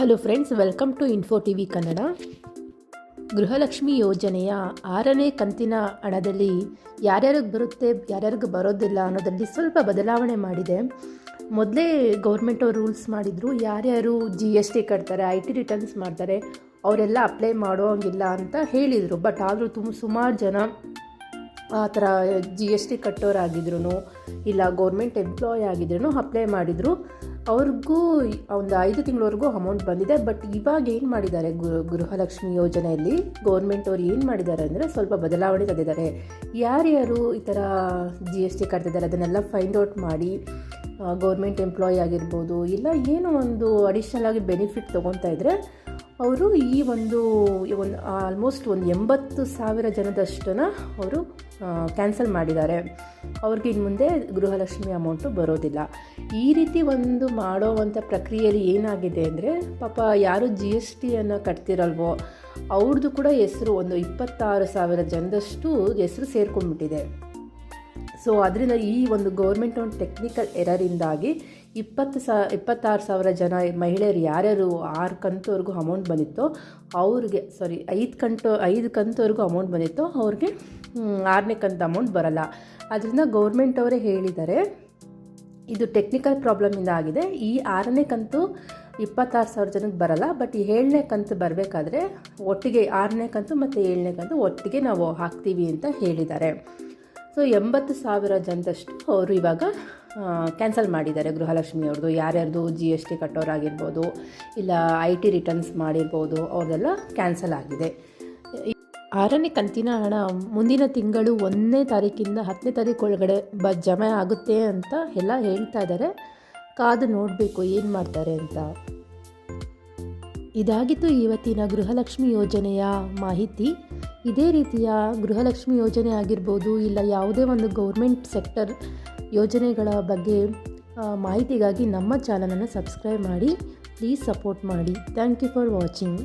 Hello friends welcome to info T V Kannada Gruhalakshmi ಯೋಜನೆಯ ಆರನೇ ಕಂತಿನ ಹಣದಲ್ಲಿ ಯಾರ್ಯಾರಿಗೆ ಬರುತ್ತೆ, ಯಾರ್ಯಾರಿಗೆ ಬರೋದಿಲ್ಲ ಅನ್ನೋದರಲ್ಲಿ ಸ್ವಲ್ಪ ಬದಲಾವಣೆ ಮಾಡಿದೆ. ಮೊದಲೇ ಗೌರ್ಮೆಂಟ್ ಅವರು ರೂಲ್ಸ್ ಮಾಡಿದರು, ಯಾರ್ಯಾರು ಜಿ ಎಸ್ ಟಿ ಕಟ್ತಾರೆ ಐ ಟಿ ರಿಟರ್ನ್ಸ್ ಮಾಡ್ತಾರೆ, ಅವರೆಲ್ಲ ಅಪ್ಲೈ ಮಾಡೋಂಗಿಲ್ಲ ಅಂತ ಹೇಳಿದರು. ಬಟ್ ಆದರೂ ತುಂಬ ಸುಮಾರು ಜನ ಆ ಥರ ಜಿ ಎಸ್ ಟಿ ಕಟ್ಟೋರಾಗಿದ್ರು ಇಲ್ಲ ಗೌರ್ಮೆಂಟ್ ಎಂಪ್ಲಾಯ್ ಆಗಿದ್ರು ಅಪ್ಲೈ ಮಾಡಿದರು. ಅವ್ರಿಗೂ ಒಂದು ಐದು ತಿಂಗಳವರೆಗೂ ಅಮೌಂಟ್ ಬಂದಿದೆ. ಬಟ್ ಇವಾಗ ಏನು ಮಾಡಿದ್ದಾರೆ? ಗೃಹ ಗೃಹಲಕ್ಷ್ಮಿ ಯೋಜನೆಯಲ್ಲಿ ಗೌರ್ಮೆಂಟ್ ಅವ್ರು ಏನು ಮಾಡಿದ್ದಾರೆ ಅಂದರೆ ಸ್ವಲ್ಪ ಬದಲಾವಣೆ ತಂದಿದ್ದಾರೆ. ಯಾರ್ಯಾರು ಈ ಥರ ಜಿ ಎಸ್ ಟಿ ಕಟ್ತಿದ್ದಾರೆ? ಅದನ್ನೆಲ್ಲ ಫೈಂಡ್ ಔಟ್ ಮಾಡಿ ಗೌರ್ಮೆಂಟ್ ಎಂಪ್ಲಾಯ್ ಆಗಿರ್ಬೋದು, ಇಲ್ಲ ಏನೋ ಒಂದು ಅಡಿಷ್ನಲ್ ಆಗಿ ಬೆನಿಫಿಟ್ ತೊಗೊತಾ ಇದ್ದರೆ ಅವರು ಈ ಒಂದು ಒಂದು ಆಲ್ಮೋಸ್ಟ್ ಒಂದು ಎಂಬತ್ತು ಸಾವಿರ ಜನದಷ್ಟನ್ನು ಅವರು ಕ್ಯಾನ್ಸಲ್ ಮಾಡಿದ್ದಾರೆ. ಅವ್ರಿಗೆ ಇನ್ನು ಮುಂದೆ ಗೃಹಲಕ್ಷ್ಮಿ ಅಮೌಂಟು ಬರೋದಿಲ್ಲ. ಈ ರೀತಿ ಒಂದು ಮಾಡೋವಂಥ ಪ್ರಕ್ರಿಯೆಯಲ್ಲಿ ಏನಾಗಿದೆ ಅಂದರೆ, ಪಾಪ ಯಾರು ಜಿ ಎಸ್ ಟಿಯನ್ನು ಕಟ್ತಿರಲ್ವೋ ಅವ್ರದ್ದು ಕೂಡ ಹೆಸರು ಒಂದು ಇಪ್ಪತ್ತಾರು ಸಾವಿರ ಜನದಷ್ಟು ಹೆಸರು ಸೇರ್ಕೊಂಡ್ಬಿಟ್ಟಿದೆ. ಸೊ ಅದರಿಂದ ಈ ಒಂದು ಗೌರ್ಮೆಂಟ್ ಒಂದು ಟೆಕ್ನಿಕಲ್ ಎರರಿಂದಾಗಿ ಇಪ್ಪತ್ತು ಸಾ, ಇಪ್ಪತ್ತಾರು ಸಾವಿರ ಜನ ಮಹಿಳೆಯರು ಯಾರ್ಯಾರು ಆರು ಕಂತವರೆಗೂ ಅಮೌಂಟ್ ಬಂದಿತ್ತೋ ಅವ್ರಿಗೆ ಸಾರಿ ಐದು ಕಂಟು ಐದು ಕಂತವರೆಗೂ ಅಮೌಂಟ್ ಬಂದಿತ್ತೋ ಅವ್ರಿಗೆ ಆರನೇ ಕಂತು ಅಮೌಂಟ್ ಬರಲ್ಲ. ಅದರಿಂದ ಗೌರ್ಮೆಂಟ್ ಅವರೇ ಹೇಳಿದ್ದಾರೆ ಇದು ಟೆಕ್ನಿಕಲ್ ಪ್ರಾಬ್ಲಮಿಂದ ಆಗಿದೆ ಈ ಆರನೇ ಕಂತು ಇಪ್ಪತ್ತಾರು ಸಾವಿರ ಜನಕ್ಕೆ ಬರಲ್ಲ ಬಟ್ ಏಳನೇ ಕಂತು ಬರಬೇಕಾದ್ರೆ ಒಟ್ಟಿಗೆ ಆರನೇ ಕಂತು ಮತ್ತು ಏಳನೇ ಕಂತು ಒಟ್ಟಿಗೆ ನಾವು ಹಾಕ್ತೀವಿ ಅಂತ ಹೇಳಿದ್ದಾರೆ. ಸೊ ಎಂಬತ್ತು ಸಾವಿರ ಜನದಷ್ಟು ಅವರು ಇವಾಗ ಕ್ಯಾನ್ಸಲ್ ಮಾಡಿದ್ದಾರೆ. ಗೃಹಲಕ್ಷ್ಮಿ ಅವ್ರದ್ದು, ಯಾರ್ಯಾರ್ದು ಜಿ ಎಸ್ ಟಿ ಕಟ್ಟೋರಾಗಿರ್ಬೋದು, ಇಲ್ಲ ಐ ಟಿ ರಿಟರ್ನ್ಸ್ ಮಾಡಿರ್ಬೋದು ಅವ್ರದ್ದೆಲ್ಲ ಕ್ಯಾನ್ಸಲ್ ಆಗಿದೆ. ಆರನೇ ಕಂತಿನ ಹಣ ಮುಂದಿನ ತಿಂಗಳು ಒಂದನೇ ತಾರೀಕಿಂದ ಹತ್ತನೇ ತಾರೀಕು ಒಳಗಡೆ ಬ, ಜಮೆ ಆಗುತ್ತೆ ಅಂತ ಎಲ್ಲ ಹೇಳ್ತಾ ಇದ್ದಾರೆ. ಕಾದು ನೋಡಬೇಕು ಏನು ಮಾಡ್ತಾರೆ ಅಂತ. ಇದಾಗಿತ್ತು ಇವತ್ತಿನ ಗೃಹಲಕ್ಷ್ಮಿ ಯೋಜನೆಯ ಮಾಹಿತಿ. ಇದೇ ರೀತಿಯ ಗೃಹಲಕ್ಷ್ಮಿ ಯೋಜನೆ ಆಗಿರ್ಬೋದು, ಇಲ್ಲ ಯಾವುದೇ ಒಂದು ಗೌರ್ಮೆಂಟ್ ಸೆಕ್ಟರ್ ಯೋಜನೆಗಳ ಬಗ್ಗೆ ಮಾಹಿತಿಗಾಗಿ ನಮ್ಮ ಚಾನಲನ್ನು ಸಬ್ಸ್ಕ್ರೈಬ್ ಮಾಡಿ, ಪ್ಲೀಸ್ ಸಪೋರ್ಟ್ ಮಾಡಿ. Thank you for watching.